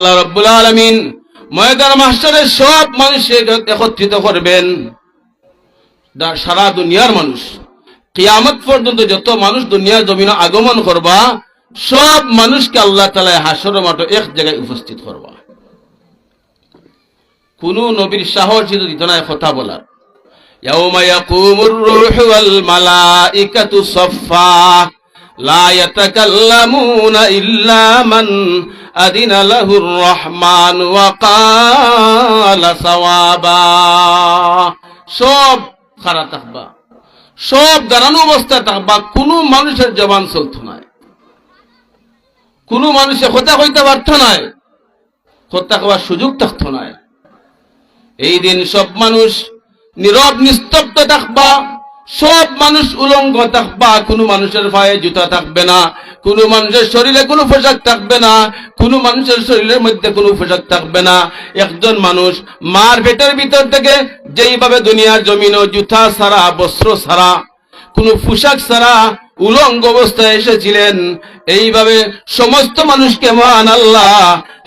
আল্লাহ রব্বুল আলমিন ময়দান মাস্টারের সব মানুষকে একত্রিত করবেন দা- সারা দুনিয়ার মানুষ কিয়ামত পর্যন্ত যত মানুষ দুনিয়ার জমিনে আগমন করবা সব মানুষকে আল্লাহ তালা হাসর মাঠে এক জায়গায় উপস্থিত করবা কোন নবীর সাহস যদি দিত না কথা বলার يوم يقوم الروح والملائكة صفا لا يتكلمون إلا من أذن له الرحمن وقال صوابا সব খারা থাকবা সব দাঁড়ানো অবস্থায় থাকবা কোনো মানুষের জবান চলত নাই কোনো মানুষে কথা কইতে পারত নাই কথা কওয়ার সুযোগ থাকতো নাই এই দিন সব মানুষ নীরব নিস্তব্ধ থাকবা সব মানুষ উলঙ্গ থাকবা, কোনো মানুষের পায়ে জুতা থাকবে না, কোনো মানুষের শরীরে কোনো পোশাক থাকবে না, কোনো মানুষের শরীরের মধ্যে কোনো পোশাক থাকবে না। একজন মানুষ মার পেটের ভিতর থেকে যেইভাবে দুনিয়ার জমিন জুতা ছাড়া, বস্ত্র ছাড়া, কোনো পোশাক ছাড়া উলঙ্গ অবস্থায় এসেছিলেন, এইভাবে সমস্ত মানুষকে মহান আল্লাহ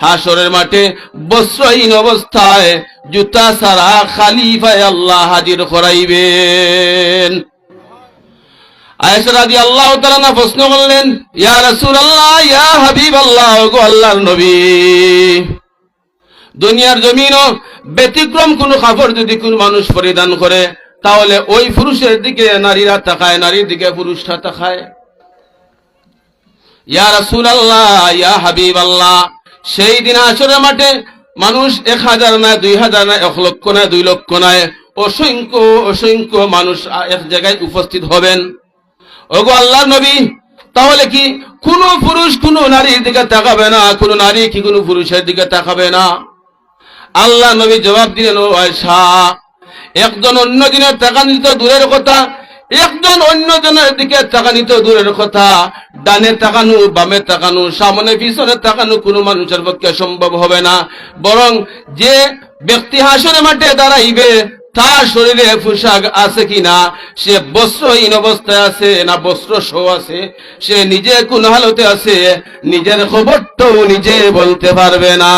হাসরের মাঠে বস্ত্রহীন অবস্থায় জুতা ছাড়া খালি পায়ে আল্লাহ হাজির করাইবেন। আয়েশা আল্লাহ ইয়া গো নবী যদি কোন মানুষ পরিধান করে, তাহলে ওই পুরুষের দিকে নারীরা তাকায়, নারীর দিকে পুরুষরা তাকায়। ইয়া রাসূল আল্লাহ ইয়া হাবিব আল্লাহ সেই দিন আসরের মাঠে মানুষ এক হাজার নয়, দুই হাজার নয়, এক লক্ষ নয়, দুই লক্ষ নয়, অসংখ্য অসংখ্য মানুষ এক জায়গায় উপস্থিত হবেন। ওগো আল্লাহ নবী, তাহলে কি কোন পুরুষ কোন নারীর দিকে তাকাবে না, কোন নারী কি কোন পুরুষের দিকে তাকাবে না? আল্লাহ নবী জবাব দিলেন, ও আয়সা, একজন অন্য দিনের টাকা নিত দূরের কথা একজন অন্য জনের দিকে টাকা নিত দূরের কথা। ডানে তাকানো, বামে তাকানো, সামনে পিছনে তাকানো কোনো মানুষের পক্ষে সম্ভব হবে না। বরং যে ব্যক্তি হাসনে মাঠে দাঁড়াইবে, তার শরীরে পোশাক আছে কিনা, সে বস্ত্রহীন অবস্থায় আছে না বস্ত্র সহ আছে, সে নিজে কোন হালতে আছে, নিজের খবরটাও নিজে বলতে পারবে না।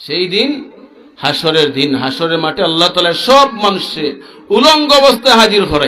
সেই দিন হাসরের দিন হাসরের মাঠে আল্লাহ তালা সব মানুষের উলঙ্গ অবস্থায় হাজির করে